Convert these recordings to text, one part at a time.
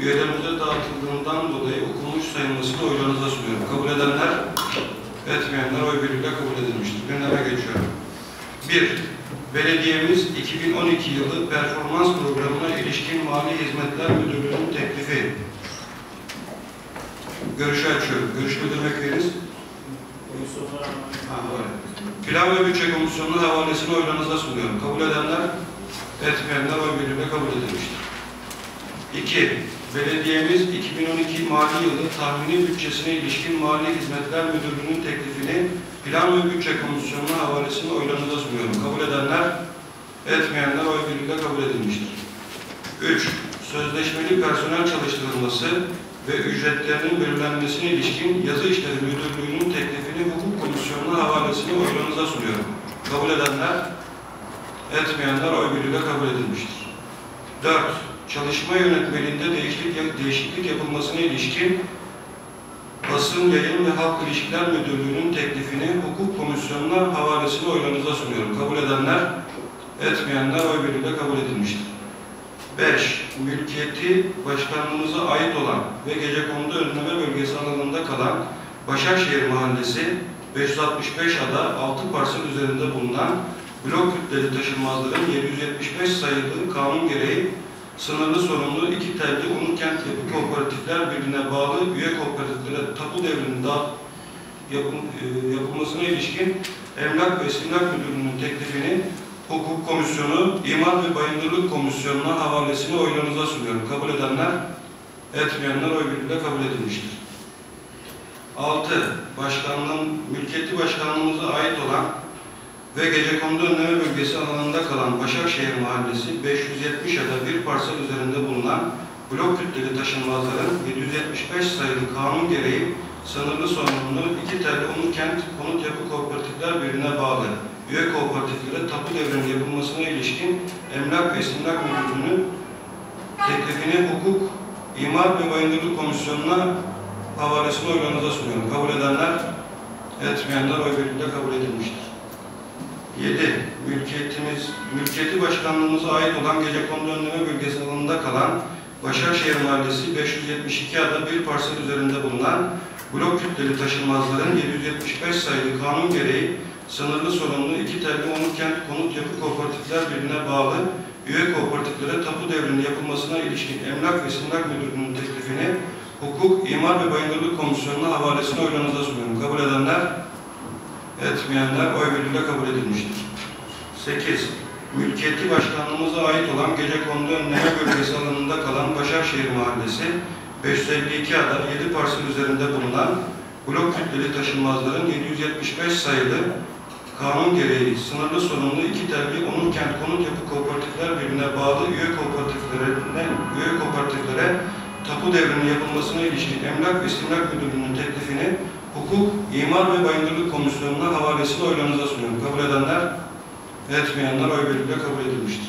üyelerimize dağıtıldığından dolayı okunmuş sayılmasını oylarınıza sunuyorum. Kabul edenler, etmeyenler oy birliğiyle kabul edilmiştir. Gündeme geçiyorum. 1. Belediyemiz 2012 yılı performans programına ilişkin Mali Hizmetler Müdürlüğü'nün teklifi. Görüşü açıyorum. Görüş var. Plan ve Bütçe Komisyonu'nun havalesini oylarınıza sunuyorum. Kabul edenler, etmeyenler oy birliğiyle kabul edilmiştir. 2. Belediyemiz 2012 mali yılı tahmini bütçesine ilişkin Mali Hizmetler Müdürlüğü'nün teklifini Plan ve Bütçe Komisyonu'nun havalesini oylarınıza sunuyorum. Kabul edenler, etmeyenler oy birliğiyle kabul edilmiştir. 3. Sözleşmeli personel çalıştırılması ve ücretlerinin belirlenmesine ilişkin Yazı İşleri Müdürlüğü'nün teklifini Hukuk Komisyonu'nun havalesini oylarınıza sunuyorum. Kabul edenler, etmeyenler oy birliğiyle kabul edilmiştir. 4. Çalışma yönetmeliğinde değişiklik, değişiklik yapılmasına ilişkin Basın Yayın ve Halk İlişkiler Müdürlüğü'nün teklifini Hukuk Komisyonu'na havalesini oylarınıza sunuyorum. Kabul edenler, etmeyenler oy birliğiyle kabul edilmiştir. 5. Mülkiyeti başkanlığımıza ait olan ve Gecekondu Önleme Bölgesi alanında kalan Başakşehir Mahallesi 565 ada 6 parsel üzerinde bulunan blok kütleli taşınmazların 775 sayılı kanun gereği sınırlı sorumlu iki telli Onur Kent Yapı Kooperatifler Birliği'ne bağlı üye kooperatiflere tapu devrinin da yapım, e, yapılmasına ilişkin Emlak ve İstimlak Müdürlüğü'nün teklifini Hukuk Komisyonu, İmar ve Bayındırlık Komisyonu'na havalesini oylarınıza sunuyorum. Kabul edenler, etmeyenler oy birliğiyle kabul edilmiştir. 6. Başkanlığın, mülkiyeti başkanlığımıza ait olan ve Gecekondu Önleme Bölgesi alanında kalan Başakşehir Mahallesi 570 ya da bir parsel üzerinde bulunan blok kütleli taşınmazların 775 sayılı kanun gereği sınırlı sorumluluğu iki telli Onur Kent Konut Yapı Kooperatifler Birliği'ne bağlı üye kooperatiflere tapu devrinin yapılmasına ilişkin Emlak ve İstimlak Müdürlüğü'nün teklifini Hukuk, İmar ve Bayındırlık Komisyonu'na havalesini oylarınıza sunuyorum. Kabul edenler, etmeyenler oy birliğiyle kabul edilmiştir. 7. Mülkiyetimiz, mülkiyeti başkanlığımıza ait olan Gecekondu Önleme Bölgesi alanında kalan Başakşehir Mahallesi 572 ada bir parsel üzerinde bulunan blok kütleli taşınmazların 775 sayılı kanun gereği sınırlı sorumlu iki telli Onur Kent Konut Yapı Kooperatifler Birliği'ne bağlı üye kooperatiflere tapu devrinin yapılmasına ilişkin Emlak ve Simlak Müdürlüğü'nün teklifini Hukuk, İmar ve Bayındırlık Komisyonu'na havalesini oylarınıza sunuyorum. Kabul edenler, etmeyenler oy birliğiyle kabul edilmiştir. 8. Mülkiyeti başkanlığımıza ait olan Gecekondu Önleme Bölgesi alanında kalan Başakşehir Mahallesi 552 ada 7 parsel üzerinde bulunan blok kütleli taşınmazların 775 sayılı kanun gereği sınırlı sorumlu iki telli Onur Kent Konut Yapı Kooperatifler Birliği'ne bağlı üye kooperatiflerine, üye kooperatiflere tapu devrinin yapılmasına ilişkin Emlak ve İstimlak Müdürlüğü'nün teklifini Hukuk, İmar ve Bayındırlık Komisyonu'na havalesini oylarınıza sunuyorum. Kabul edenler, etmeyenler oy birliğiyle kabul edilmiştir.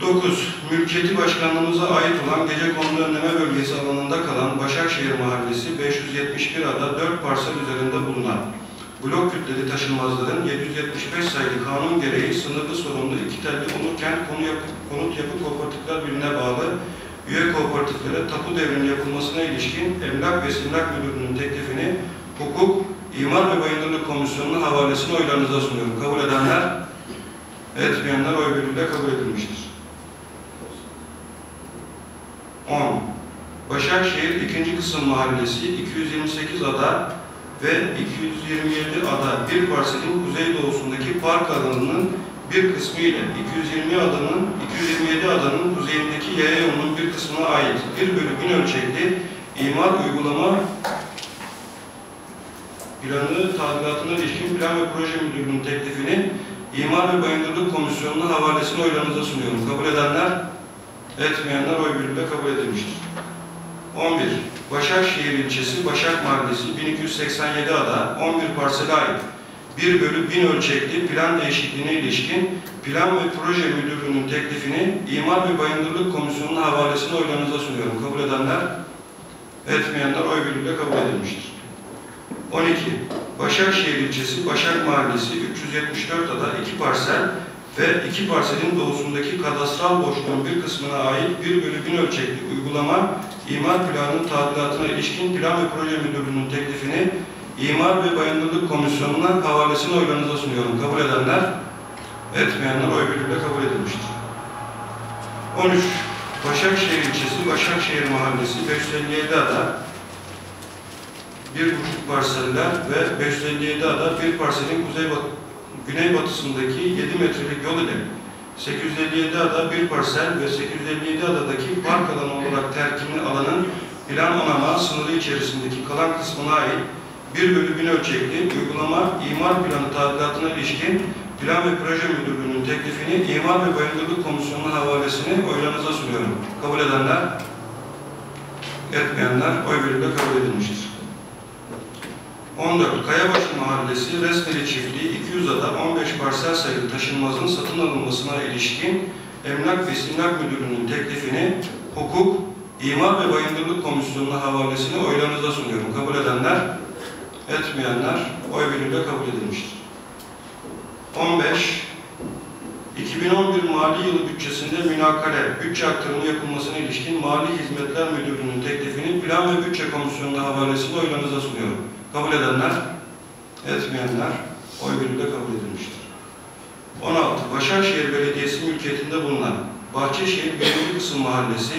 9. Mülkiyeti başkanlığımıza ait olan Gecekondu Önleme Bölgesi alanında kalan Başakşehir Mahallesi 571 ada 4 parsel üzerinde bulunan blok kütleli taşınmazların 775 sayılı kanun gereği sınırlı sorumlu iki telli Onur Kent Konu Yapı, Konut Yapı Kooperatifler Birliği'ne bağlı üye kooperatiflere tapu devrinin yapılmasına ilişkin Emlak ve Simlak Müdürlüğü'nün teklifini Hukuk, İmar ve Bayındırlık Komisyonu'nun havalesini oylarınıza sunuyorum. Kabul edenler, etmeyenler oy birliğiyle kabul edilmiştir. 10. Başakşehir 2. Kısım Mahallesi 228 ada ve 227 ada bir parselin kuzeydoğusundaki park alanının bir kısmı ile 220 adanın, 227 adanın kuzeyindeki yaya yolunun bir kısmına ait bir bölü bin ölçekli imar uygulama planı tadilatına ilişkin plan ve proje müdürlüğünün teklifini İmar ve Bayındırlık Komisyonu'na havalesini oylarınıza sunuyorum. Kabul edenler, etmeyenler oy birliğiyle kabul edilmiştir. 11. Başakşehir ilçesi Başak Mahallesi 1287 ada 11 parsele ait 1 bölü 1000 ölçekli plan değişikliğine ilişkin Plan ve Proje Müdürlüğü'nün teklifini İmar ve Bayındırlık Komisyonu'nun havalesini oylarınıza sunuyorum. Kabul edenler, etmeyenler oy birliğiyle kabul edilmiştir. 12. Başakşehir ilçesi Başak Mahallesi 374 ada 2 parsel ve iki parselin doğusundaki kadastral boşluğun bir kısmına ait 1 bölü 1000 ölçekli uygulama imar planının tadilatına ilişkin plan ve proje müdürlüğünün teklifini İmar ve Bayındırlık Komisyonu'na havalesini oylarınıza sunuyorum. Kabul edenler, etmeyenler oy birliğiyle kabul edilmiştir. 13. Başakşehir ilçesi, Başakşehir Mahallesi 557 ada, bir buçuk parseller ve 557 ada bir parselin kuzey güneybatısındaki 7 metrelik yol ile 857 ada bir parsel ve 857 adadaki park alanı olarak terkimli alanın plan onama sınırı içerisindeki kalan kısmına ait 1 bölü 1000 ölçekli uygulama imar planı tadilatına ilişkin Plan ve Proje Müdürlüğü'nün teklifini İmar ve Bayındırlık Komisyonu'nun havalesini oylarınıza sunuyorum. Kabul edenler, etmeyenler oy birliğiyle kabul edilmiştir. 14. Kayabaşı Mahallesi Resmeli Çiftliği 200 ada 15 parsel sayılı taşınmazın satın alınmasına ilişkin Emlak ve İstimlak Müdürlüğü'nün teklifini Hukuk, İmar ve Bayındırlık Komisyonu'na havalesini oylarınıza sunuyorum. Kabul edenler, etmeyenler oy birliğiyle kabul edilmiştir. 15. 2011 mali yılı bütçesinde münakale, bütçe aktarımı yapılmasına ilişkin Mali Hizmetler Müdürlüğü'nün teklifini Plan ve Bütçe Komisyonu'na havalesini oylarınıza sunuyorum. Kabul edenler, etmeyenler oy birliğiyle kabul edilmiştir. 16. Başakşehir Belediyesi mülkiyetinde bulunan Bahçeşehir 1. Kısım Mahallesi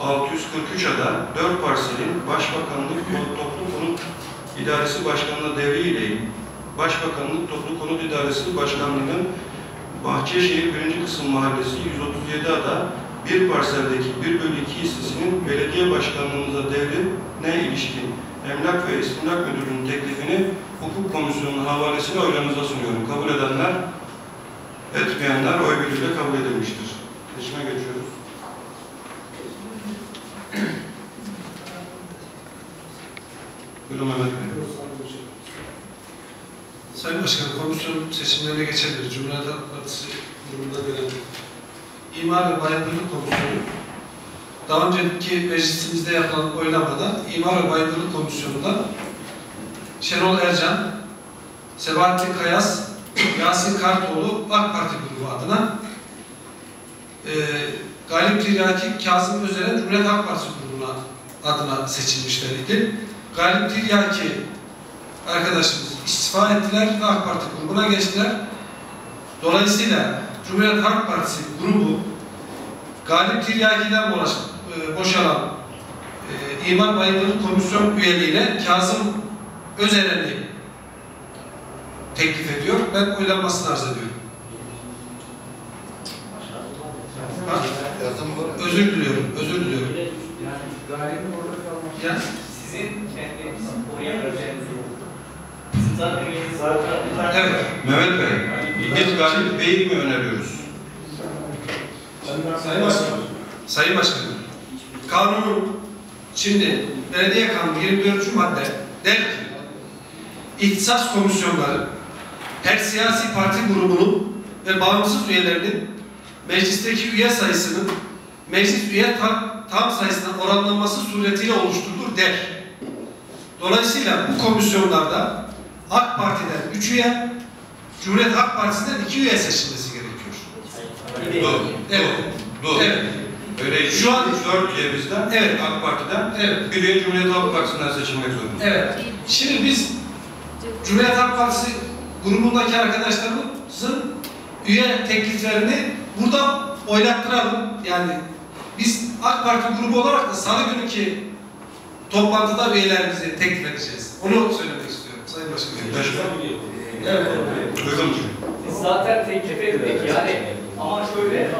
643 ada 4 parselin Başbakanlık İdaresi Başkanı'na devriyle Başbakanlık Toplu Konut İdaresi Başkanlığı'nın Bahçeşehir 1. Kısım Mahallesi 137 ada bir parseldeki 1 bölü 2 hissesinin belediye başkanlığımıza devrine ilişkin Emlak ve İstimlak Müdürlüğü'nün teklifini Hukuk Komisyonu'nun havalesine oylarınıza sunuyorum. Kabul edenler, etmeyenler oy birliğiyle kabul edilmiştir. Seçime geçiyoruz. Buyurun Mehmet Bey. Sayın Komisyon seçimlerine geçebiliriz. Cumhuriyet Halk Partisi grubunda gelen İmar ve Bayındırlık Komisyonu, daha önceki meclisimizde yapılan oylamada İmar ve Bayındırlık Komisyonu'nda Şenol Ercan, Sebahattin Kayas, Yasin Kartoğlu AK Parti grubu adına e, Galip Tiryaki, Kazım Özeren Cumhuriyet Halk Partisi grubuna adına seçilmişler idi. Galip Tiryaki arkadaşımız istifa ettiler ve AK Parti grubuna geçtiler. Dolayısıyla Cumhuriyet Halk Partisi grubu Galip Tiryaki'den e, boşalan e, İmar Bayındırlık Komisyon üyeliğine Kazım Özeren'i teklif ediyor. Ben oylanmasını arz ediyorum. Özür diliyorum, özür diliyorum. Ya, Sizin kendi oraya vereceğiniz Sizin zaten zaten evet. Mehmet Bey, biz Galip Bey'i mi öneriyoruz? Sayın Başkanım. Sayın Başkanım. Kanunun şimdi belediye kanunu 24. madde der ki ihtisas komisyonları her siyasi parti grubunun ve bağımsız üyelerinin meclisteki üye sayısının meclis üye tam, tam sayısına oranlanması suretiyle oluşturulur der. Dolayısıyla bu komisyonlarda AK Parti'den 3 üye, Cumhuriyet Halk Partisi'nden 2 üye seçilmesi gerekiyor. Doğru. Evet. Doğru. Evet. Öyle Şu an- 4 üye bizden, Evet. AK Parti'den, Evet. bir üye Cumhuriyet Halk Partisi'nden seçilmek zorunda. Evet. Şimdi biz Cumhuriyet Halk Partisi grubundaki arkadaşlarımızın üye tekliflerini burada oylattıralım. Yani biz AK Parti grubu olarak da salı günkü toplantıda üyelerimizi teklif edeceğiz. Onu söylemek istiyorum Sayın Başkanım. Başka? Evet. Uygun. Biz zaten teklif ettik yani ama şöyle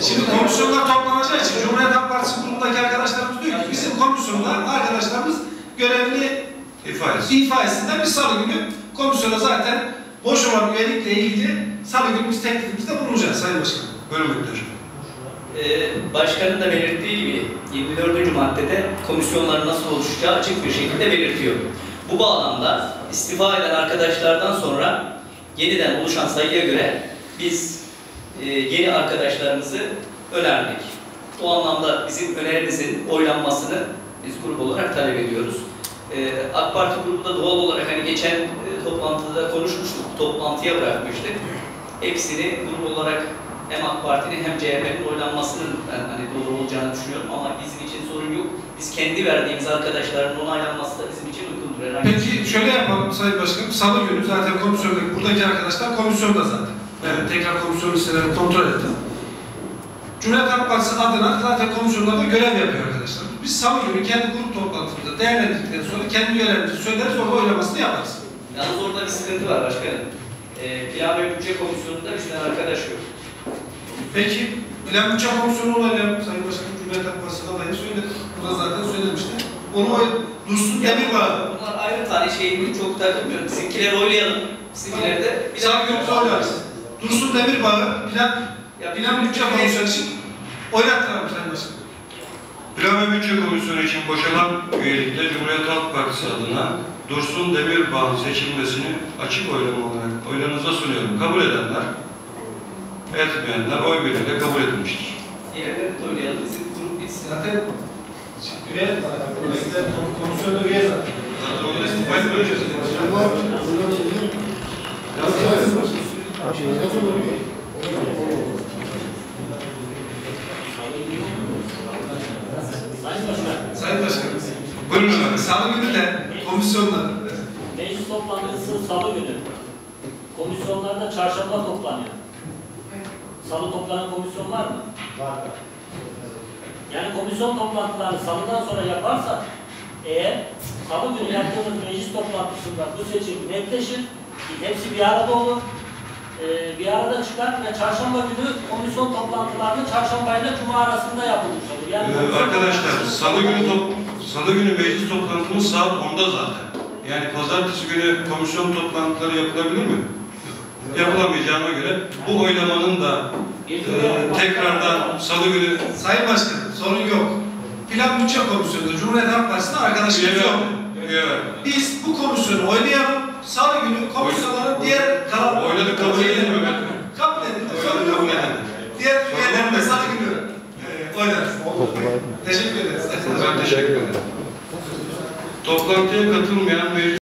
Şimdi komisyonlar toplanacağı için Cumhuriyet Halk Partisi grubundaki arkadaşlarımız diyor ki bizim komisyonda arkadaşlarımız görevli İfa etsin. İfa etsinler. Biz salı günü komisyona zaten boş olan üyelikle ilgili salı günü biz teklifimizde bulunacağız Sayın Başkanım. Buyurun Bektaş. e, başkanın da belirttiği gibi 24. maddede komisyonların nasıl oluşacağı açık bir şekilde belirtiyor. Bu bağlamda istifa eden arkadaşlardan sonra yeniden oluşan sayıya göre biz e, yeni arkadaşlarımızı önerdik. Bu anlamda bizim önerimizin oylanmasını biz grup olarak talep ediyoruz. Ee, AK Parti grubu da doğal olarak hani geçen e, toplantıda konuşmuştuk, toplantıya bırakmıştık. hepsini grup olarak hem AK Parti'nin hem CHP'nin oylanmasının ben hani doğru olacağını düşünüyorum ama bizim için sorun yok. Biz kendi verdiğimiz arkadaşların onaylanması da bizim için uygundur herhangi Peki şöyle yapalım Sayın Başkanım. Salı günü zaten komisyondaki buradaki arkadaşlar komisyonda zaten. Ben tekrar komisyon listelerini kontrol ettim. Cumhuriyet Halk Partisi adına zaten komisyonlarda görev yapıyor arkadaşlar. Biz salı günü kendi grup toplantımızda değerlendirdikten sonra kendi üyelerimizi söyleriz, orada oylamasını yaparız. Yalnız orada bir sıkıntı var başkanım. Ee, Plan ve Bütçe Komisyonu'nda bizden arkadaş yok. Peki, Plan Bütçe Komisyonu olayla Sayın Başkanım Cumhuriyet Halk Partisi adayını söyledi. Burada zaten söylemişti. Onu oy, Dursun Demirbağ. Bunlar ayrı tane şeyini çok takılmıyorum. Bizimkileri oylayalım. Bizimkileri de bir Salı günü oylarız. Dursun Demirbağ Plan, Ya Plan Bütçe Komisyonu için oylattıralım Sayın Başkanım. Plan ve Bütçe Komisyonu için boşalan üyelikte Cumhuriyet Halk Partisi adına Dursun Demirbağ'ın seçilmesini açık oylama olarak oylarınıza sunuyorum. Kabul edenler, etmeyenler oy birliğiyle kabul edilmiştir. Diğerleri de oynayalım. Bizim grup bitsin. Zaten Üye, komisyonda üye zaten. Zaten oyla istifayı göreceğiz. Sayın Başkanım. Buyurun efendim. Salı günü de komisyonlar. Meclis toplantısı salı günü. Komisyonlarda çarşamba toplanıyor. Salı toplanan komisyon var mı? Var. Yani komisyon toplantılarını salıdan sonra yaparsak eğer salı günü yaptığımız meclis toplantısında bu seçim netleşir, hepsi bir arada olur, Ee, bir arada çıkar ve çarşamba günü komisyon toplantılarını çarşamba ile cuma arasında yapılmış olur. Yani Ee, arkadaşlar, salı günü top, salı günü meclis toplantımız saat 10'da zaten. Yani pazartesi günü komisyon toplantıları yapılabilir mi? Yapılamayacağına göre bu oylamanın da e, tekrardan salı günü Sayın Başkanım sorun yok. Plan Bütçe Komisyonu'nda Cumhuriyet Halk Partisi'ne arkadaşımız üye yok. ver. Biz bu komisyonu oylayalım. Salı günü komisyonların diğer kalan... Oyladık, kabul edildi mi? Kabul edildi. Sorun yok. edildi. Diğer üyelerin de salı günü e, oylarız. Teşekkür ederiz. Ben teşekkür ederim. Toplantıya katılmayan meclis